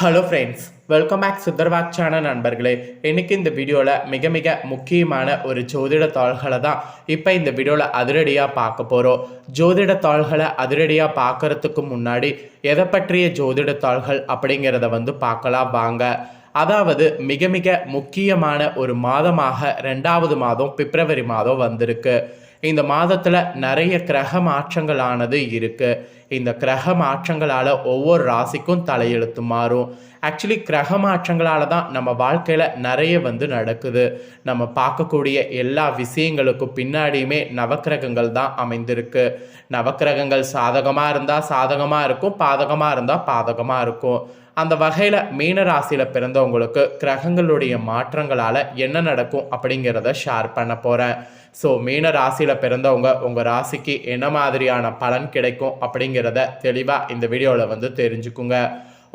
Hello friends welcome back சுந்தர்வாக் channel நண்பர்களே. இன்றைக்கி இந்த வீடியோவில் மிக மிக முக்கியமான ஒரு ஜோதிட தாள்களை தான் இப்போ இந்த வீடியோவில் அதிரடியாக பார்க்க போகிறோம் ஜோதிட தாள்களை அதிரடியாக பார்க்கறதுக்கு முன்னாடி எதை பற்றிய ஜோதிட தாள்கள் அப்படிங்கிறத வந்து பார்க்கலாம் வாங்க. அதாவது மிக மிக முக்கியமான ஒரு மாதமாக ரெண்டாவது மாதம் பிப்ரவரி மாதம் வந்திருக்கு. இந்த மாதத்தில் நிறைய கிரக மாற்றங்களானது இருக்குது இந்த கிரக மாற்றங்களால் ஒவ்வொரு ராசிக்கும் தலையெழுத்து மாறும். ஆக்சுவலி கிரக மாற்றங்களால் தான் நம்ம வாழ்க்கையில் நிறைய வந்து நடக்குது. நம்ம பார்க்கக்கூடிய எல்லா விஷயங்களுக்கும் பின்னாடியுமே நவக்கிரகங்கள் தான் அமைந்திருக்கு. நவக்கிரகங்கள் சாதகமாக இருந்தால் சாதகமாக இருக்கும் பாதகமாக இருந்தால் பாதகமாக இருக்கும். அந்த வகையில் மீன ராசியில் பிறந்தவங்களுக்கு கிரகங்களுடைய மாற்றங்களால் என்ன நடக்கும் அப்படிங்கிறத ஷேர் பண்ண போகிறேன் ஸோ மீன ராசியில் பிறந்தவங்க உங்கள் ராசிக்கு என்ன மாதிரியான பலன் கிடைக்கும் அப்படிங்கிறத தெளிவாக இந்த வீடியோவில் வந்து தெரிஞ்சுக்குங்க.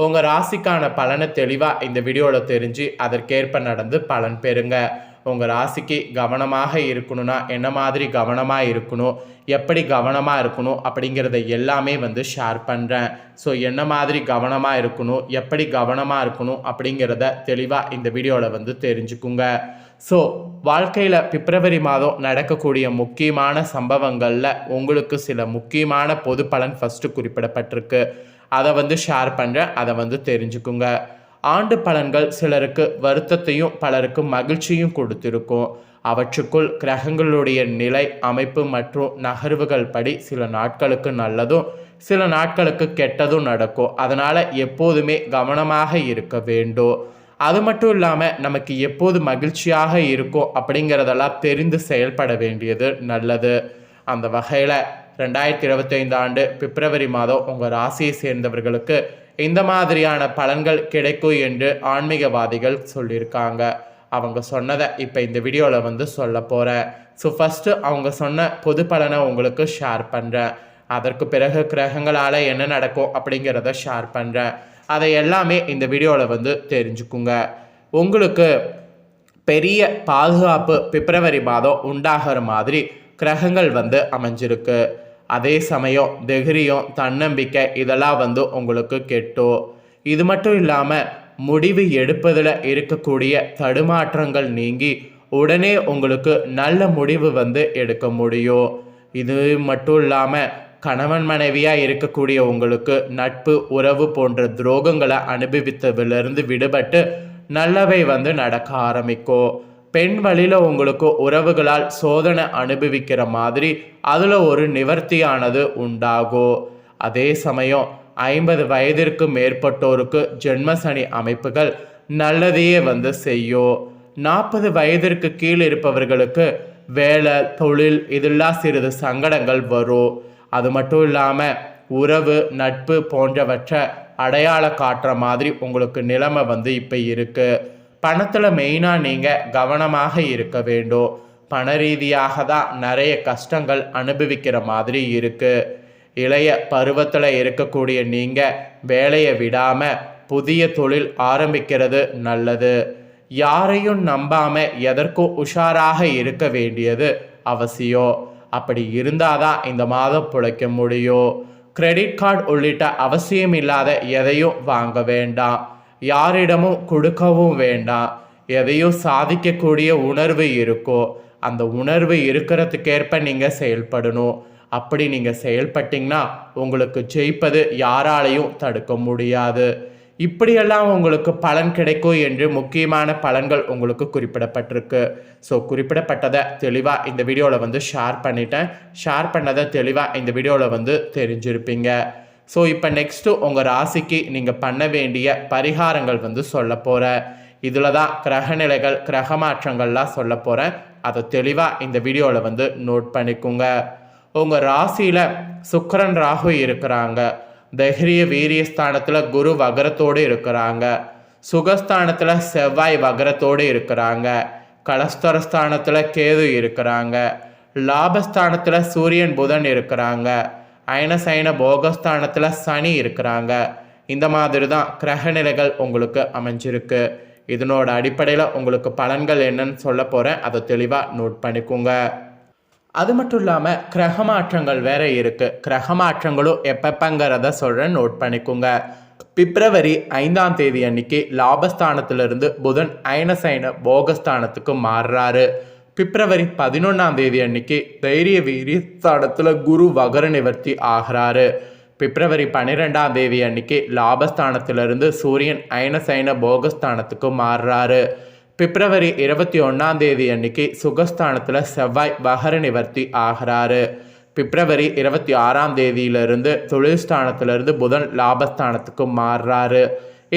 உங்கள் ராசிக்கான பலனை தெளிவாக இந்த வீடியோவில் தெரிஞ்சு அதற்கேற்ப நடந்து பலன் பெறுங்க. உங்கள் ராசிக்கு கவனமாக இருக்கணும்னா என்ன மாதிரி கவனமாக இருக்கணும் எப்படி கவனமாக இருக்கணும் அப்படிங்கிறத எல்லாமே வந்து ஷேர் பண்ணுறேன் ஸோ என்ன மாதிரி கவனமாக இருக்கணும் எப்படி கவனமாக இருக்கணும் அப்படிங்கிறத தெளிவாக இந்த வீடியோவில் வந்து தெரிஞ்சுக்குங்க. ஸோ வாழ்க்கையில் பிப்ரவரி மாதம் நடக்கக்கூடிய முக்கியமான சம்பவங்களில் உங்களுக்கு சில முக்கியமான பொது பலன் ஃபஸ்ட்டு குறிப்பிடப்பட்டிருக்கு. அதை வந்து ஷேர் பண்ணுறேன் அதை வந்து தெரிஞ்சுக்குங்க. ஆண்டு பலன்கள் சிலருக்கு வருத்தத்தையும் பலருக்கு மகிழ்ச்சியும் கொடுத்திருக்கும். அவற்றுக்குள் கிரகங்களுடைய நிலை அமைப்பு மற்றும் நகர்வுகள் படி சில நாட்களுக்கு நல்லதும் சில நாட்களுக்கு கெட்டதும் நடக்கும். அதனால் எப்போதுமே கவனமாக இருக்க வேண்டும். அது மட்டும் இல்லாமல் நமக்கு எப்போது மகிழ்ச்சியாக இருக்கும் அப்படிங்கிறதெல்லாம் தெரிந்து செயல்பட வேண்டியது நல்லது. அந்த வகையில் ரெண்டாயிரத்தி இருபத்தைந்து ஆண்டு பிப்ரவரி மாதம் உங்கள் ராசியை சேர்ந்தவர்களுக்கு இந்த மாதிரியான பலன்கள் கிடைக்கும் என்று ஆன்மீகவாதிகள் சொல்லியிருக்காங்க. அவங்க சொன்னதை இப்போ இந்த வீடியோவில் வந்து சொல்ல போகிறேன் ஸோ ஃபஸ்ட்டு அவங்க சொன்ன பொது பலனை உங்களுக்கு ஷேர் பண்ணுறேன் அதற்கு பிறகு கிரகங்களால் என்ன நடக்கும் அப்படிங்கிறத ஷேர் பண்ணுறேன் அதை எல்லாமே இந்த வீடியோவில் வந்து தெரிஞ்சுக்குங்க. உங்களுக்கு பெரிய பாதுகாப்பு பிப்ரவரி மாதம் உண்டாகிற மாதிரி கிரகங்கள் வந்து அமைஞ்சிருக்கு. அதே சமயம் தைரியம் தன்னம்பிக்கை இதெல்லாம் வந்து உங்களுக்கு கெட்டும். இது மட்டும் இல்லாமல் முடிவு எடுப்பதில் இருக்கக்கூடிய தடுமாற்றங்கள் நீங்கி உடனே உங்களுக்கு நல்ல முடிவு வந்து எடுக்க முடியும். இது மட்டும் இல்லாமல் கணவன் மனைவியாக இருக்கக்கூடிய உங்களுக்கு நட்பு உறவு போன்ற துரோகங்களை அனுபவித்ததிலிருந்து விடுபட்டு நல்லவை வந்து நடக்க ஆரம்பிக்கும் பெண் வழியில் உங்களுக்கு உறவுகளால் சோதனை அனுபவிக்கிற மாதிரி அதில் ஒரு நிவர்த்தியானது உண்டாகும் அதே சமயம் ஐம்பது வயதிற்கு மேற்பட்டோருக்கு ஜென்மசனி அமைப்புகள் நல்லதையே வந்து செய்யும் நாற்பது வயதிற்கு கீழ் இருப்பவர்களுக்கு வேலை தொழில் இதெல்லாம் சிறிது சங்கடங்கள் வரும். அது மட்டும் இல்லாமல் உறவு நட்பு போன்றவற்றை அடையாள காட்டுற மாதிரி உங்களுக்கு நிலைமை வந்து இப்போ இருக்குது பணத்தில் மெயினாக நீங்கள் கவனமாக இருக்க வேண்டும். பண ரீதியாக தான் நிறைய கஷ்டங்கள் அனுபவிக்கிற மாதிரி இருக்குது இளைய பருவத்தில் இருக்கக்கூடிய நீங்கள் வேலையை விடாமல் புதிய தொழில் ஆரம்பிக்கிறது நல்லது. யாரையும் நம்பாமல் எதற்கும் உஷாராக இருக்க வேண்டியது அவசியம். அப்படி இருந்தால் தான் இந்த மாதம் பிழைக்க முடியும் கிரெடிட் கார்டு உள்ளிட்ட அவசியம் இல்லாத எதையும் வாங்க வேண்டாம். யாரிடமும் கொடுக்கவும் வேண்டாம். எதையும் சாதிக்கக்கூடிய உணர்வு இருக்கோ அந்த உணர்வு இருக்கிறதுக்கேற்ப நீங்கள் செயல்படணும். அப்படி நீங்கள் செயல்பட்டிங்கன்னா உங்களுக்கு ஜெயிப்பது யாராலையும் தடுக்க முடியாது. இப்படியெல்லாம் உங்களுக்கு பலன் கிடைக்கும் என்று முக்கியமான பலன்கள் உங்களுக்கு குறிப்பிடப்பட்டிருக்கு. ஸோ குறிப்பிடப்பட்டதை தெளிவாக இந்த வீடியோவில் வந்து ஷேர் பண்ணிட்டேன். ஷேர் பண்ணதை தெளிவாக இந்த வீடியோவில் வந்து தெரிஞ்சிருப்பீங்க. ஸோ இப்போ நெக்ஸ்ட்டு உங்கள் ராசிக்கு நீங்கள் பண்ண வேண்டிய பரிகாரங்கள் வந்து சொல்ல போகிறேன் இதில் தான் கிரகநிலைகள் கிரக மாற்றங்கள்லாம் சொல்ல போகிறேன் அதை தெளிவாக இந்த வீடியோவில் வந்து நோட் பண்ணிக்கோங்க. உங்கள் ராசியில் சுக்கரன் ராகு இருக்கிறாங்க. தைரிய வீரியஸ்தானத்தில் குரு வகரத்தோடு இருக்கிறாங்க. சுகஸ்தானத்தில் செவ்வாய் வகரத்தோடு இருக்கிறாங்க. கலஸ்தரஸ்தானத்தில் கேது இருக்கிறாங்க. லாபஸ்தானத்தில் சூரியன் புதன் இருக்கிறாங்க. அயனசைன போகஸ்தானத்தில் சனி இருக்கிறாங்க. இந்த மாதிரி தான் கிரகநிலைகள் உங்களுக்கு அமைஞ்சிருக்கு. இதனோட அடிப்படையில் உங்களுக்கு பலன்கள் என்னன்னு சொல்ல போகிறேன் அதை தெளிவாக நோட் பண்ணிக்கோங்க. அது மட்டும் இல்லாமல் கிரக மாற்றங்கள் வேற இருக்குது கிரகமாற்றங்களும் எப்பப்பங்கிறத சொல்கிறேன் நோட் பண்ணிக்கோங்க. பிப்ரவரி ஐந்தாம் தேதி அன்னைக்கு லாபஸ்தானத்திலிருந்து புதன் அயனசைன போகஸ்தானத்துக்கு மாறுறாரு. பிப்ரவரி பதினொன்றாம் தேதி அன்னைக்கு தைரிய வீரிய ஸ்தானத்தில் குரு வகர நிவர்த்தி ஆகிறாரு. பிப்ரவரி பன்னிரெண்டாம் தேதி அன்னைக்கு லாபஸ்தானத்திலிருந்து சூரியன் அயனசைன போகஸ்தானத்துக்கு மாறுறாரு. பிப்ரவரி இருபத்தி ஒன்றாம் தேதி அன்னைக்கு சுகஸ்தானத்தில் செவ்வாய் வகர நிவர்த்தி ஆகிறாரு. பிப்ரவரி இருபத்தி ஆறாம் தேதியிலிருந்து தொழில்ஸ்தானத்திலிருந்து புதன் லாபஸ்தானத்துக்கு மாறுறாரு.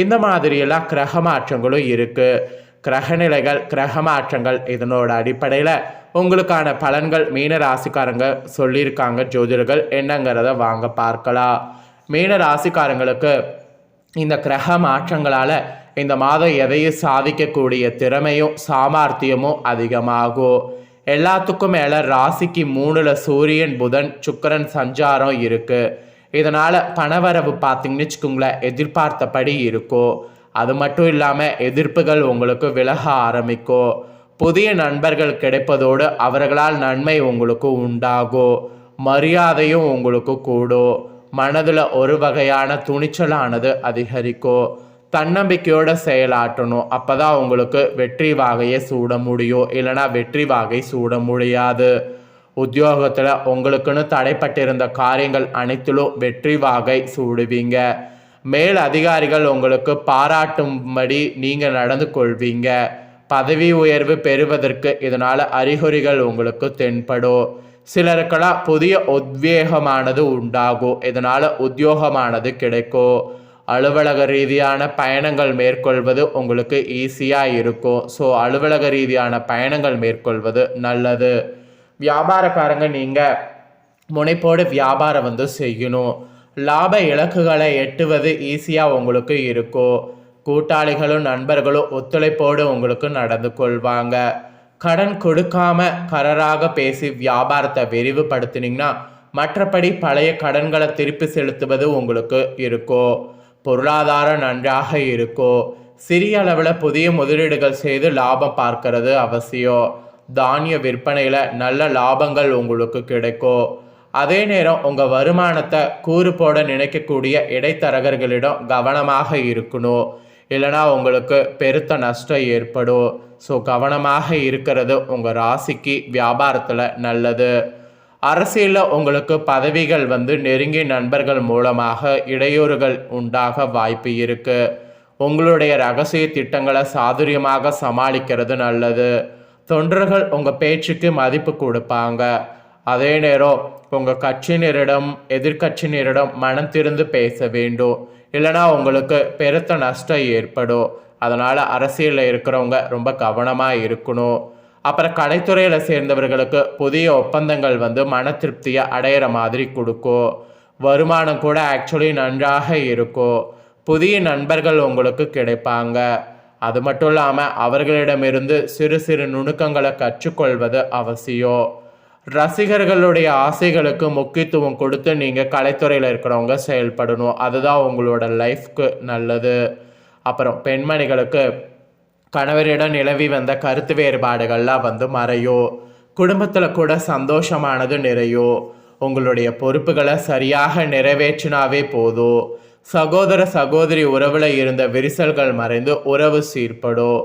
இந்த மாதிரியெல்லாம் கிரக மாற்றங்களும் இருக்குது கிரகநிலைகள் கிரக மாற்றங்கள் இதனோட அடிப்படையில் உங்களுக்கான பலன்கள் மீன ராசிக்காரங்க சொல்லியிருக்காங்க. ஜோதிடர்கள் என்னங்கிறத வாங்க பார்க்கலாம். மீன ராசிக்காரங்களுக்கு இந்த கிரக மாற்றங்களால் இந்த மாதம் எதையும் சாதிக்கக்கூடிய திறமையும் சாமர்த்தியமும் அதிகமாகும் எல்லாத்துக்கும் மேலே ராசிக்கு மூணில் சூரியன் புதன் சுக்கரன் சஞ்சாரம் இருக்குது இதனால் பணவரவு பார்த்தீங்கன்னு வச்சுக்கோங்களேன் எதிர்பார்த்தபடி இருக்கும் அது மட்டும் இல்லாமல் எதிர்ப்புகள் உங்களுக்கு விலக ஆரம்பிக்கும் புதிய நண்பர்கள் கிடைப்பதோடு அவர்களால் நன்மை உங்களுக்கு உண்டாகும் மரியாதையும் உங்களுக்கு கூடும் மனதில் ஒரு வகையான துணிச்சலானது அதிகரிக்கும் தன்னம்பிக்கையோட செயலாற்றணும். அப்போ தான் உங்களுக்கு வெற்றி வாகையை சூட முடியும். இல்லைனா வெற்றி வாகை சூட முடியாது. உத்தியோகத்தில் உங்களுக்குன்னு தடைப்பட்டிருந்த காரியங்கள் அனைத்திலும் வெற்றி வாகை சூடுவீங்க. மேல் அதிகாரிகள் உங்களுக்கு பாராட்டும்படி நீங்கள் நடந்து கொள்வீங்க. பதவி உயர்வு பெறுவதற்கு இதனால் அறிகுறிகள் உங்களுக்கு தென்படும். சிலருக்கெல்லாம் புதிய உத்வேகமானது உண்டாகும். இதனால் உத்தியோகமானது கிடைக்கும். அலுவலக ரீதியான பயணங்கள் மேற்கொள்வது உங்களுக்கு ஈஸியாக இருக்கும். ஸோ அலுவலக ரீதியான பயணங்கள் மேற்கொள்வது நல்லது. வியாபாரக்காரங்க நீங்கள் முனைப்போடு வியாபாரம் வந்து செய்யணும். லாப இலக்குகளை எட்டுவது ஈஸியாக உங்களுக்கு இருக்கும். கூட்டாளிகளும் நண்பர்களும் ஒத்துழைப்போடு உங்களுக்கு நடந்து கொள்வாங்க. கடன் கொடுக்காம கரராக பேசி வியாபாரத்தை விரிவுபடுத்தினீங்கன்னா மற்றபடி பழைய கடன்களை திருப்பி செலுத்துவது உங்களுக்கு இருக்கும். பொருளாதாரம் நன்றாக இருக்கும் சிறிய அளவில் புதிய முதலீடுகள் செய்து லாபம் பார்க்கறது அவசியம். தானிய விற்பனையில் நல்ல லாபங்கள் உங்களுக்கு கிடைக்கும் அதே நேரம் உங்கள் வருமானத்தை கூறு போட நினைக்கக்கூடிய இடைத்தரகர்களிடம் கவனமாக இருக்கணும். இல்லைனா உங்களுக்கு பெருத்த நஷ்டம் ஏற்படும். ஸோ கவனமாக இருக்கிறது உங்கள் ராசிக்கு வியாபாரத்தில் நல்லது. அரசியலில் உங்களுக்கு பதவிகள் வந்து நெருங்கிய நண்பர்கள் மூலமாக இடையூறுகள் உண்டாக வாய்ப்பு இருக்குது உங்களுடைய ரகசிய திட்டங்களை சாதுரியமாக சமாளிக்கிறது நல்லது. தொண்டர்கள் உங்கள் பேச்சுக்கு மதிப்பு கொடுப்பாங்க. அதே நேரம் உங்கள் கட்சியினரிடம் எதிர்கட்சியினரிடம் மனம் திறந்து பேச வேண்டும். இல்லைனா உங்களுக்கு பெருத்த நஷ்டம் ஏற்படும். அதனால் அரசியலில் இருக்கிறவங்க ரொம்ப கவனமாக இருக்கணும். அப்புறம் கலைத்துறையில் சேர்ந்தவர்களுக்கு புதிய ஒப்பந்தங்கள் வந்து மன திருப்தியை அடையிற மாதிரி கொடுக்கும். வருமானம் கூட ஆக்சுவலி நன்றாக இருக்கும். புதிய நண்பர்கள் உங்களுக்கு கிடைப்பாங்க. அது மட்டும் இல்லாமல் அவர்களிடமிருந்து சிறு சிறு நுணுக்கங்களை கற்றுக்கொள்வது அவசியம். ரசிகர்களுடைய ஆசைகளுக்கு முக்கியத்துவம் கொடுத்து நீங்கள் கலைத்துறையில் இருக்கிறவங்க செயல்படணும். அதுதான் உங்களோட லைஃப்க்கு நல்லது. அப்புறம் பெண்மணிகளுக்கு கணவரிடம் நிலவி வந்த கருத்து வேறுபாடுகள்லாம் வந்து மறையும் குடும்பத்தில் கூட சந்தோஷமானது நிறையும் உங்களுடைய பொறுப்புகளை சரியாக நிறைவேற்றினாவே போதும் சகோதர சகோதரி உறவில் இருந்த விரிசல்கள் மறைந்து உறவு சீர்படும்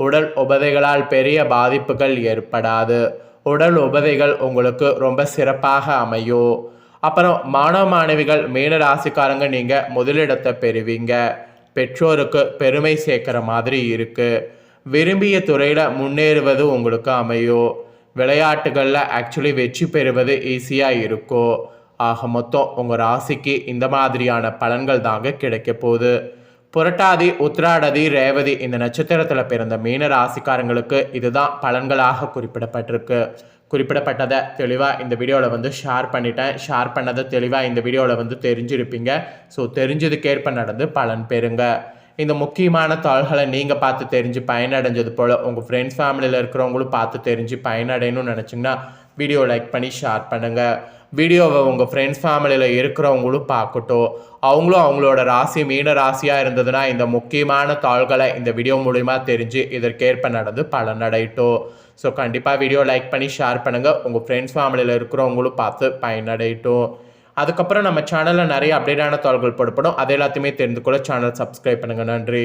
உடல் உபதைகளால் பெரிய பாதிப்புகள் ஏற்படாது. உடல் உபதைகள் உங்களுக்கு ரொம்ப சிறப்பாக அமையும் அப்புறம் மாணவ மாணவிகள் மீன ராசிக்காரங்க நீங்கள் முதலிடத்தை பெறுவீங்க. பெற்றோருக்கு பெருமை சேர்க்குற மாதிரி இருக்குது விரும்பிய துறையில் முன்னேறுவது உங்களுக்கு அமையும் விளையாட்டுகளில் ஆக்சுவலி வெற்றி பெறுவது ஈஸியாக இருக்கும் ஆக மொத்தம் உங்கள் ராசிக்கு இந்த மாதிரியான பலன்கள் தாங்க கிடைக்க போகுது. புரட்டாதி உத்ராடதி ரேவதி இந்த நட்சத்திரத்தில் பிறந்த மீன ராசிக்காரங்களுக்கு இதுதான் பலன்களாக குறிப்பிடப்பட்டிருக்கு. குறிப்பிடப்பட்டதை தெளிவாக இந்த வீடியோவில் வந்து ஷேர் பண்ணிட்டேன். ஷேர் பண்ணதை தெளிவாக இந்த வீடியோவில் வந்து தெரிஞ்சிருப்பீங்க. ஸோ தெரிஞ்சதுக்கேற்ப நடந்து பலன் பெறுங்க. இந்த முக்கியமான தாள்களை நீங்கள் பார்த்து தெரிஞ்சு பயனடைஞ்சது போல் உங்கள் ஃப்ரெண்ட்ஸ் ஃபேமிலியில் இருக்கிறவங்களும் பார்த்து தெரிஞ்சு பயனடையணும்னு நினச்சிங்கன்னா வீடியோ லைக் பண்ணி ஷேர் பண்ணுங்கள் வீடியோவை உங்கள் ஃப்ரெண்ட்ஸ் ஃபேமிலியில் இருக்கிறவங்களும் பார்க்கட்டும். அவங்களும் அவங்களோட ராசி மீன ராசியாக இருந்ததுன்னா இந்த முக்கியமான தாள்களை இந்த வீடியோ மூலிமா தெரிஞ்சு இதற்கேற்ப நடந்து பலனடையட்டும். ஸோ கண்டிப்பாக வீடியோ லைக் பண்ணி ஷேர் பண்ணுங்கள் உங்கள் ஃப்ரெண்ட்ஸ் ஃபேமிலியில் இருக்கிறவங்களும் பார்த்து பயனடையட்டும். அதுக்கப்புறம் நம்ம சேனலில் நிறைய அப்டேட்டான தாள்கள் போடப்படும். அது எல்லாத்தையுமே தெரிந்து கொள்ள சேனல் சப்ஸ்கிரைப் பண்ணுங்கள் நன்றி.